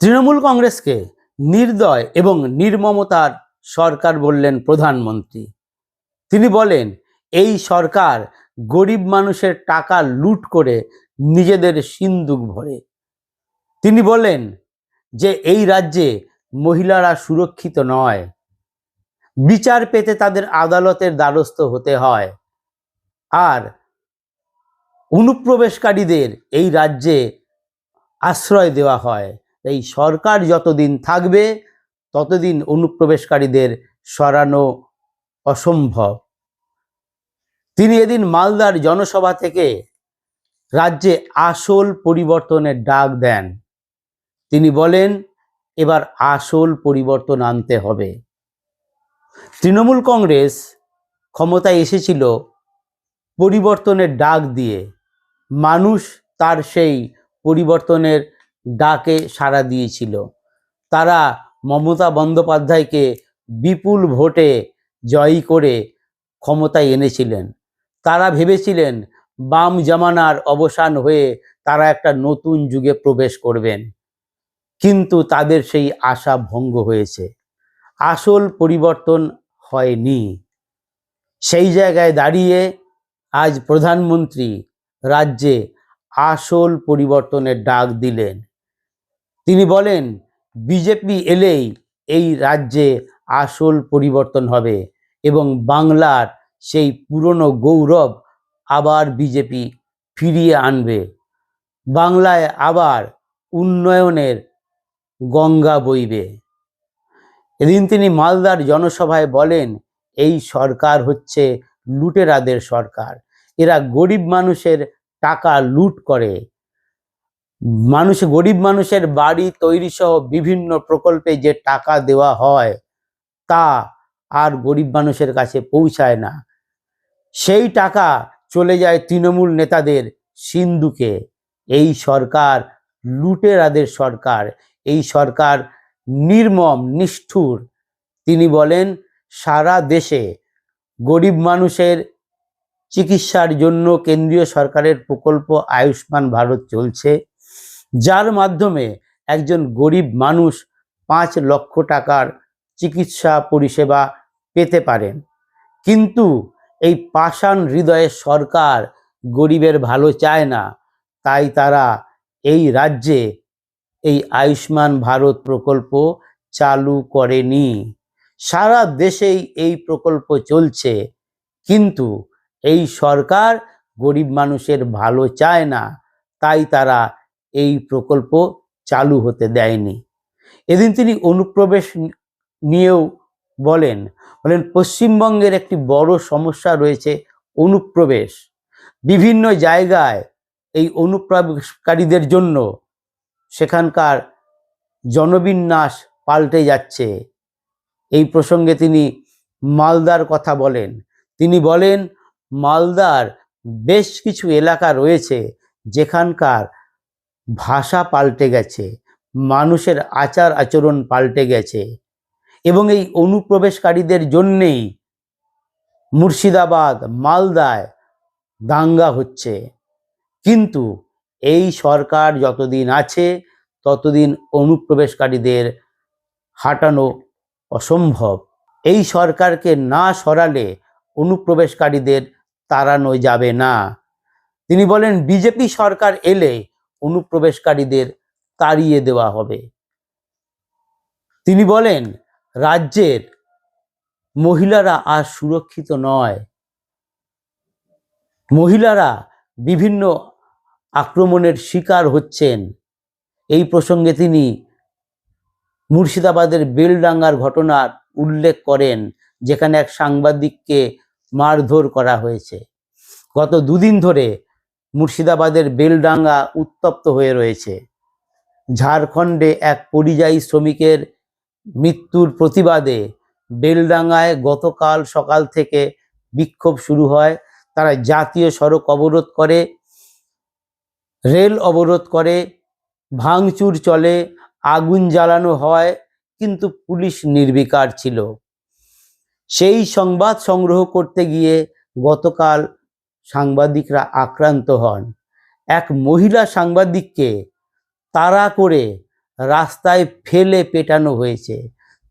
তৃণমূল কংগ্রেসকে নির্দয় এবং নির্মমতার সরকার বললেন প্রধানমন্ত্রী। তিনি বলেন, এই সরকার গরিব মানুষের টাকা লুট করে নিজেদের সিন্দুক ভরে। তিনি বলেন যে, এই রাজ্যে মহিলারা সুরক্ষিত নয়। বিচার পেতে তাদের আদালতের দ্বারস্থ হতে হয়। আর অনুপ্রবেশকারীদের এই রাজ্যে আশ্রয় দেওয়া হয়। এই সরকার যতদিন থাকবে, ততদিন অনুপ্রবেশকারীদের সরানো অসম্ভব। তিনি এদিন মালদার জনসভা থেকে রাজ্যে আসল পরিবর্তনের ডাক দেন। তিনি বলেন, এবার আসল পরিবর্তন আনতে হবে। তৃণমূল কংগ্রেস ক্ষমতায় এসেছিল পরিবর্তনের ডাক দিয়ে। মানুষ তার সেই পরিবর্তনের ডাকে সাড়া দিয়েছিল। তারা মমতা বন্দ্যোপাধ্যায়কে বিপুল ভোটে জয়ী করে ক্ষমতায় এনেছিলেন। তারা ভেবেছিলেন, বাম জামানার অবসান হয়ে তারা একটা নতুন যুগে প্রবেশ করবেন। কিন্তু তাদের সেই আশা ভঙ্গ হয়েছে। আসল পরিবর্তন হয়নি। সেই জায়গায় দাঁড়িয়ে আজ প্রধানমন্ত্রী রাজ্যে আসল পরিবর্তনের ডাক দিলেন। তিনি বলেন, বিজেপি এলেই এই রাজ্যে আসল পরিবর্তন হবে এবং বাংলার সেই পুরনো গৌরব আবার বিজেপি ফিরিয়ে আনবে। বাংলায় আবার উন্নয়নের গঙ্গা বইবে। এদিন তিনি মালদার জনসভায় বলেন, এই সরকার হচ্ছে লুটেরাদের সরকার। এরা গরিব মানুষের টাকা লুট করে। মানুষ, গরিব মানুষের বাড়ি তৈরি সহ বিভিন্ন প্রকল্পে যে টাকা দেওয়া হয়, তা আর গরিব মানুষের কাছে পৌঁছায় না। সেই টাকা চলে যায় তৃণমূল নেতাদের সিন্ধুকে। এই সরকার লুটেরাদের সরকার। এই সরকার নির্মম, নিষ্ঠুর। তিনি বলেন, সারা দেশে গরিব মানুষের চিকিৎসার জন্য কেন্দ্রীয় সরকারের প্রকল্প আয়ুষ্মান ভারত চলছে। যার মাধ্যমে একজন গরিব মানুষ পাঁচ লক্ষ টাকার চিকিৎসা পরিষেবা পেতে পারেন। কিন্তু এই পাষাণ হৃদয়ের সরকার গরিবের ভালো চায় না, তাই তারা এই রাজ্যে এই আয়ুষ্মান ভারত প্রকল্প চালু করেনি। সারা দেশেই এই প্রকল্প চলছে, কিন্তু এই সরকার গরিব মানুষের ভালো চায় না, তাই তারা এই প্রকল্প চালু হতে দেয়নি। এদিন তিনি অনুপ্রবেশ নিয়েও বলেন বলেন, পশ্চিমবঙ্গের একটি বড় সমস্যা রয়েছে অনুপ্রবেশ। বিভিন্ন জায়গায় এই অনুপ্রবেশকারীদের জন্য সেখানকার জনবিন্যাস পাল্টে যাচ্ছে। এই প্রসঙ্গে তিনি মালদার কথা বলেন। তিনি বলেন, মালদার বেশ কিছু এলাকা রয়েছে যেখানকার ভাষা পাল্টে গেছে, মানুষের আচার আচরণ পাল্টে গেছে এবং এই অনুপ্রবেশকারীদের জন্যেই মুর্শিদাবাদ, মালদায় দাঙ্গা হচ্ছে। কিন্তু এই সরকার যতদিন আছে, ততদিন অনুপ্রবেশকারীদের হাঁটানো অসম্ভব। এই সরকারকে না সরালে অনুপ্রবেশকারীদের তাড়ানো যাবে না। তিনি বলেন, বিজেপি সরকার এলে অনুপ্রবেশকারীদের তাড়িয়ে দেওয়া হবে। তিনি বলেন, রাজ্যের মহিলারা আর সুরক্ষিত নয়। মহিলারা বিভিন্ন আক্রমণের শিকার হচ্ছেন। এই প্রসঙ্গে তিনি মুর্শিদাবাদের বেলডাঙ্গার ঘটনার উল্লেখ করেন, যেখানে এক সাংবাদিককে মারধর করা হয়েছে। গত দুদিন ধরে মুর্শিদাবাদের বেলডাঙ্গা উত্তপ্ত হয়ে রয়েছে। ঝাড়খণ্ডে এক পরিযায়ী শ্রমিকের মৃত্যুর প্রতিবাদে বেলডাঙ্গায় গতকাল সকাল থেকে বিক্ষোভ শুরু হয়। তারা জাতীয় সড়ক অবরোধ করে, রেল অবরোধ করে, ভাঙচুর চলে, আগুন জ্বালানো হয়, কিন্তু পুলিশ নির্বিকার ছিল। সেই সংবাদ সংগ্রহ করতে গিয়ে গতকাল সাংবাদিকরা আক্রান্ত হন। এক মহিলা সাংবাদিককে তাড়া করে রাস্তায় ফেলে পেটানো হয়েছে।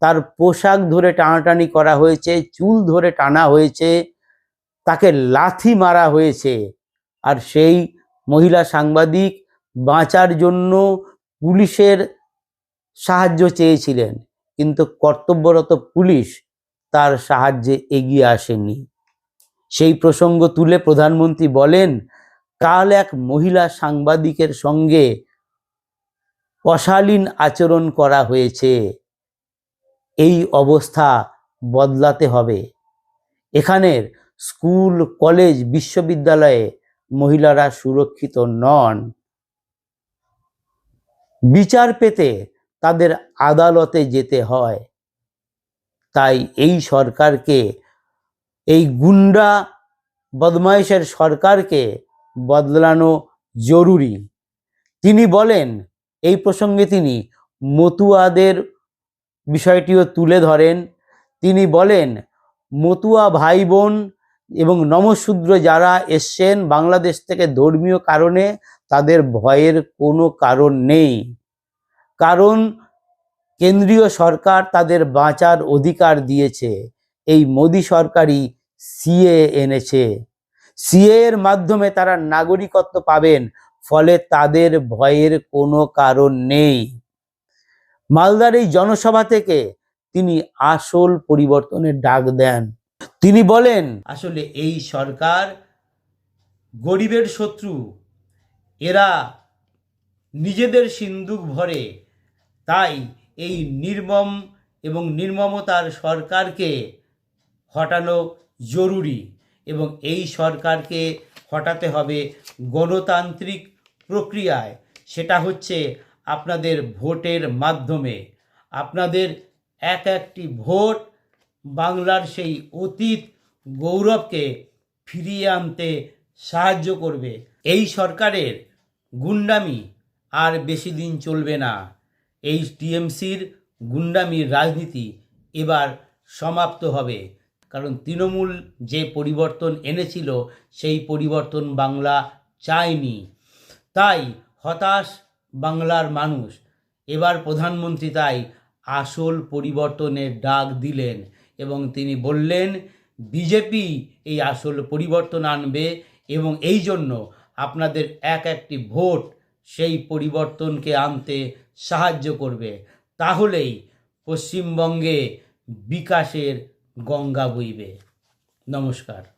তার পোশাক ধরে টানাটানি করা হয়েছে, চুল ধরে টানা হয়েছে, তাকে লাথি মারা হয়েছে। আর সেই মহিলা সাংবাদিক বাঁচার জন্য পুলিশের সাহায্য চেয়েছিলেন, কিন্তু কর্তব্যরত পুলিশ তার সাহায্যে এগিয়ে আসেনি। সেই প্রসঙ্গ তুলে প্রধানমন্ত্রী বলেন, কাল এক মহিলা সাংবাদিকের সঙ্গে অশালীন আচরণ করা হয়েছে। এই অবস্থা বদলাতে হবে। এখানের স্কুল, কলেজ, বিশ্ববিদ্যালয়ে মহিলারা সুরক্ষিত নন। বিচার পেতে তাদের আদালতে যেতে হয়। তাই এই সরকারকে এই গুন্ডা বদমাইশের সরকারকে বদলানো জরুরি। তিনি বলেন, এই প্রসঙ্গে তিনি মতুয়াদের বিষয়টিও তুলে ধরেন। তিনি বলেন, মতুয়া ভাই বোন এবং নমশূদ্র যারা এসছেন বাংলাদেশ থেকে ধর্মীয় কারণে তাদের ভয়ের কোনো কারণ নেই। কারণ কেন্দ্রীয় সরকার তাদের বাঁচার অধিকার দিয়েছে। এই মোদী সরকারই সিএ এনেছে। সিএ এর মাধ্যমে তারা নাগরিকত্ব পাবেন, ফলে তাদের ভয়ের কোনো কারণ নেই। মালদার এই জনসভা থেকে তিনি আসল পরিবর্তনের ডাক দেন। তিনি বলেন, আসলে এই সরকার গরিবের শত্রু। এরা নিজেদের সিন্দুক ভরে। তাই এই নির্মম এবং নির্মমতার সরকারকে হটানো জরুরি এবং এই সরকারকে হটাতে হবে গণতান্ত্রিক প্রক্রিয়ায়। সেটা হচ্ছে আপনাদের ভোটের মাধ্যমে। আপনাদের এক একটি ভোট বাংলার সেই অতীত গৌরবকে ফিরিয়ে আনতে সাহায্য করবে। এই সরকারের গুন্ডামি আর বেশি দিন চলবে না। এই টিএমসির গুন্ডামির রাজনীতি এবার সমাপ্ত হবে। কারণ তৃণমূল যে পরিবর্তন এনেছিল, সেই পরিবর্তন বাংলা চায়নি। তাই হতাশ বাংলার মানুষ। এবার প্রধানমন্ত্রী তাই আসল পরিবর্তনের ডাক দিলেন এবং তিনি বললেন, বিজেপি এই আসল পরিবর্তন আনবে এবং এই জন্য আপনাদের এক একটি ভোট সেই পরিবর্তনকে আনতে সাহায্য করবে। তাহলেই পশ্চিমবঙ্গে বিকাশের গঙ্গা বইবে। নমস্কার।